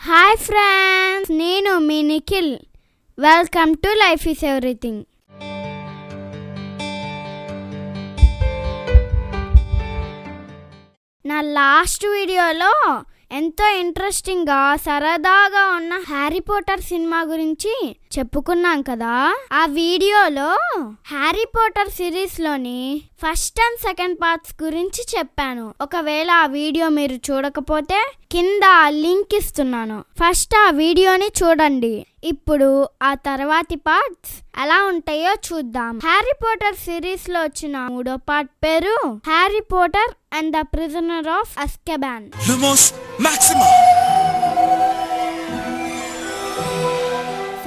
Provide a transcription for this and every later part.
Hi friends నేను మీ Nikhil. Welcome to life is everything. నా last వీడియోలో ఎంతో ఇంట్రెస్టింగ్గా సరదాగా ఉన్న హ్యారీ పోటర్ సినిమా గురించి చెప్పుకున్నాం కదా? ఆ వీడియోలో హ్యారీ పోటర్ సిరీస్లోని ఫస్ట్ అండ్ సెకండ్ పార్ట్స్ గురించి చెప్పాను. ఒకవేళ ఆ వీడియో మీరు చూడకపోతే కింద లింక్ ఇస్తున్నాను. ఫస్ట్ ఆ వీడియోని చూడండి. ఇప్పుడు ఆ తర్వాతి పార్ట్స్ ఎలా ఉంటాయో చూద్దాం. హ్యారీ పోటర్ సిరీస్లో వచ్చిన మూడో పార్ట్ పేరు Harry Potter and the prisoner of Azkaban!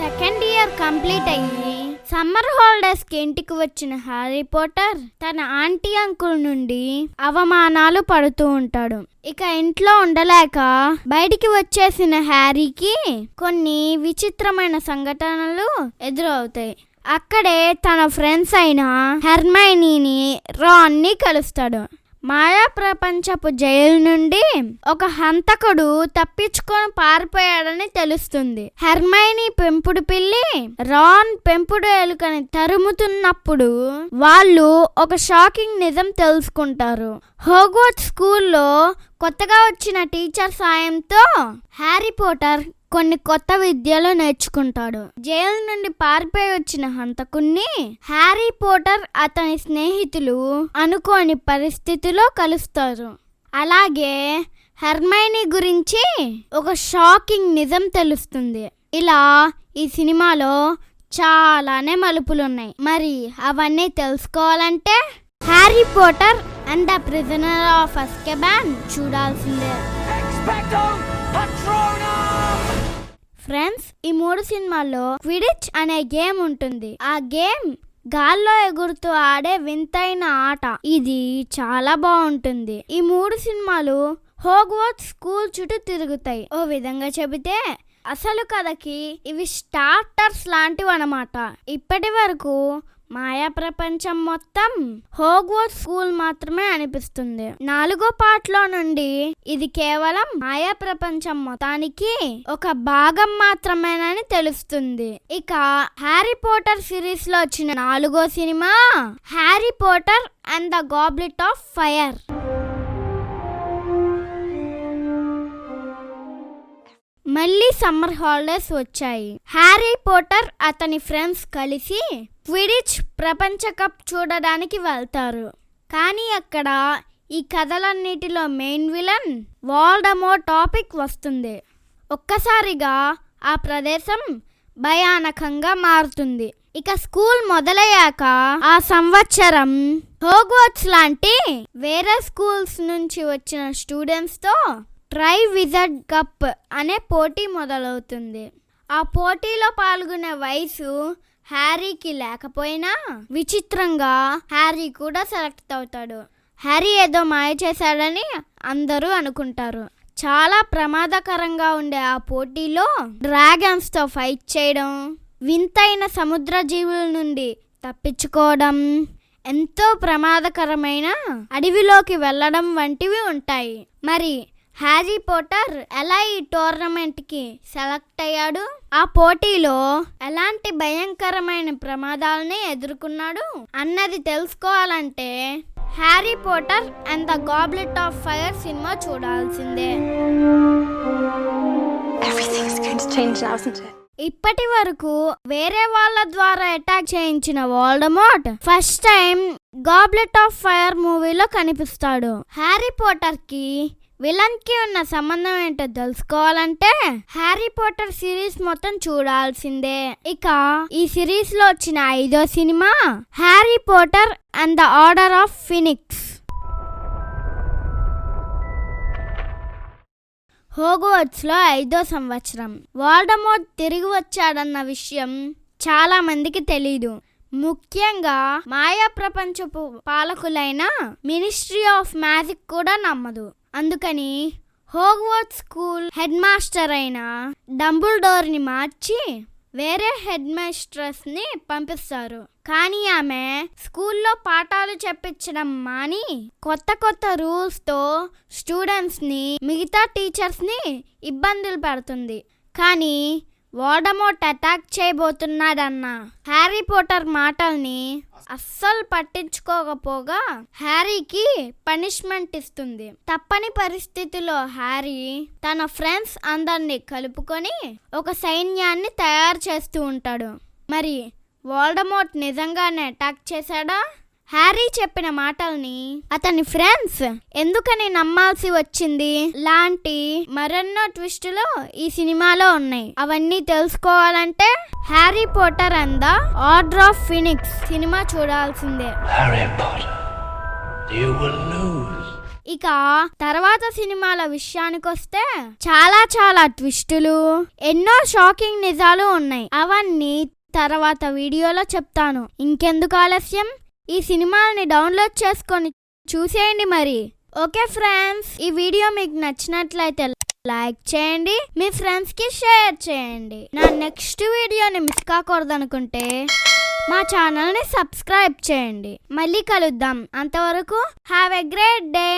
Second year complete అయ్యి సమ్మర్ హాలిడేస్కి ఇంటికి వచ్చిన హ్యారీ పోటర్ తన ఆంటీ అంకుల్ నుండి అవమానాలు పడుతూ ఉంటాడు. ఇక ఇంట్లో ఉండలేక బయటికి వచ్చేసిన హ్యారీకి కొన్ని విచిత్రమైన సంఘటనలు ఎదురవుతాయి. అక్కడే తన ఫ్రెండ్స్ అయిన హెర్మైనీని రాన్ని కలుస్తాడు. మాయా ప్రపంచపు జైలు నుండి ఒక హంతకుడు తప్పించుకొని పారిపోయాడని తెలుస్తుంది. హెర్మైని పెంపుడు పిల్లి రాన్ పెంపుడు ఎలుకని తరుముతున్నప్పుడు వాళ్ళు ఒక షాకింగ్ నిజం తెలుసుకుంటారు. హోగోట్ స్కూల్లో కొత్తగా వచ్చిన టీచర్ సాయంతో హ్యారీ పోటర్ కొన్ని కొత్త విద్యలు నేర్చుకుంటాడు. జైలు నుండి పారిపోయి వచ్చిన హంతకుణ్ణి హ్యారీ పోటర్ అతని స్నేహితులు అనుకోని పరిస్థితిలో కలుస్తారు. అలాగే హెర్మైని గురించి ఒక షాకింగ్ నిజం తెలుస్తుంది. ఇలా ఈ సినిమాలో చాలానే మలుపులున్నాయి. మరి అవన్నీ తెలుసుకోవాలంటే Harry Potter and the prisoner of Azkaban చూడాల్సిందే. ఫ్రెండ్స్ ఈ మూడు సినిమాల్లో క్విడిచ్ అనే గేమ్ ఉంటుంది. ఆ గేమ్ గాల్లో ఎగురుతూ ఆడే వింతైన ఆట. ఇది చాలా బాగుంటుంది. ఈ మూడు సినిమాలు హోగ్వర్త్ స్కూల్ చుట్టూ తిరుగుతాయి. ఓ విధంగా చెబితే అసలు కథకి ఇవి స్టార్టర్స్ లాంటివి అన్నమాట ఇప్పటి వరకు మాయా ప్రపంచం మొత్తం హోగ్వర్త్ స్కూల్ మాత్రమే అనిపిస్తుంది. నాలుగో పాటలో నుండి ఇది కేవలం మాయా ప్రపంచం మొత్తానికి ఒక భాగం మాత్రమేనని తెలుస్తుంది. ఇక హ్యారీ పోటర్ సిరీస్లో వచ్చిన నాలుగో cinema Harry Potter and the goblet of fire. మళ్ళీ సమ్మర్ హాలిడేస్ వచ్చాయి. హ్యారీ పోటర్ అతని ఫ్రెండ్స్ కలిసి క్విడిచ్ ప్రపంచ కప్ చూడడానికి వెళ్తారు. కానీ అక్కడ ఈ కథలన్నిటిలో మెయిన్ విలన్ వాల్డమో టాపిక్ వస్తుంది. ఒక్కసారిగా ఆ ప్రదేశం భయానకంగా మారుతుంది. ఇక స్కూల్ మొదలయ్యాక ఆ సంవత్సరం హోగ్వర్ట్స్ లాంటి వేరే స్కూల్స్ నుంచి వచ్చిన స్టూడెంట్స్తో ట్రై విజర్డ్ కప్ అనే పోటీ మొదలవుతుంది. ఆ పోటీలో పాల్గొనే వయసు హ్యారీకి లేకపోయినా విచిత్రంగా హ్యారీ కూడా సెలెక్ట్ అవుతాడు. హ్యారీ ఏదో మాయ చేశాడని అందరూ అనుకుంటారు. చాలా ప్రమాదకరంగా ఉండే ఆ పోటీలో డ్రాగన్స్తో ఫైట్ చేయడం వింతైన సముద్ర జీవుల నుండి తప్పించుకోవడం ఎంతో ప్రమాదకరమైన అడవిలోకి వెళ్ళడం వంటివి ఉంటాయి. మరి హ్యారీ పోటర్ ఎలా ఈ టోర్నమెంట్కి సెలెక్ట్ అయ్యాడు? ఆ పోటీలో ఎలాంటి భయంకరమైన ప్రమాదాలని ఎదుర్కొన్నాడు? అన్నది తెలుసుకోవాలంటే Harry Potter and the goblet of fire cinema చూడాల్సిందే? ఇప్పటి వరకు వేరే వాళ్ళ ద్వారా అటాక్ చేయించిన Voldemort first time goblet of fire మూవీలో కనిపిస్తాడు. హ్యారీ పోటర్కి విలన్కి ఉన్న సంబంధం ఏంటో తెలుసుకోవాలంటే హ్యారీ పోటర్ సిరీస్ మొత్తం చూడాల్సిందే. ఇక ఈ సిరీస్లో వచ్చిన ఐదో cinema Harry Potter and the order of Phoenix. హోగోట్స్లో ఐదో సంవత్సరం. వాల్డమోట్ తిరిగి వచ్చాడన్న విషయం చాలా మందికి తెలీదు. ముఖ్యంగా మాయా ప్రపంచపు పాలకులైన మినిస్ట్రీ ఆఫ్ మ్యాజిక్ కూడా నమ్మదు. అందుకని హోగ్వర్త్ స్కూల్ హెడ్ మాస్టర్ అయిన డంబుల్డోర్ని మార్చి వేరే హెడ్ మాస్టర్స్ని పంపిస్తారు. కానీ ఆమె స్కూల్లో పాఠాలు చెప్పించడం మాని కొత్త కొత్త రూల్స్తో స్టూడెంట్స్ని మిగతా టీచర్స్ని ఇబ్బందులు పెడుతుంది. కానీ వాడమోట్ అటాక్ చేయబోతున్నాడన్న హ్యారీ పోటర్ మాటల్ని అస్సలు పట్టించుకోకపోగా హ్యారీకి పనిష్మెంట్ ఇస్తుంది. తప్పని పరిస్థితిలో హ్యారీ తన ఫ్రెండ్స్ అందరినీ కలుపుకొని ఒక సైన్యాన్ని తయారు చేస్తూ ఉంటాడు. మరి వాల్డమోట్ నిజంగానే అటాక్ చేశాడా? హ్యారీ చెప్పిన మాటల్ని అతని ఫ్రెండ్స్ ఎందుకని నమ్మాల్సి వచ్చింది? లాంటి మరెన్నో ట్విస్టులు ఈ సినిమాలో ఉన్నాయి. అవన్నీ తెలుసుకోవాలంటే Harry Potter and the order of Phoenix cinema చూడాల్సిందే. Harry Potter, you will lose. ఇక తర్వాత సినిమాల విషయానికొస్తే చాలా చాలా ట్విస్టులు ఎన్నో షాకింగ్ నిజాలు ఉన్నాయి. అవన్నీ తర్వాత వీడియోలో చెప్తాను. ఇంకెందుకు ఆలస్యం? ఈ సినిమాని డౌన్లోడ్ చేసుకొని చూసేయండి మరి. ఓకే ఫ్రెండ్స్ ఈ వీడియో మీకు నచ్చినట్లయితే లైక్ చేయండి మీ ఫ్రెండ్స్కి షేర్ చేయండి. నా నెక్స్ట్ వీడియోని మిస్ కాకూడదనుకుంటే మా ఛానల్ని సబ్స్క్రైబ్ చేయండి. మళ్ళీ కలుద్దాం. అంతవరకు హ్యావ్ ఎ గ్రేట్ డే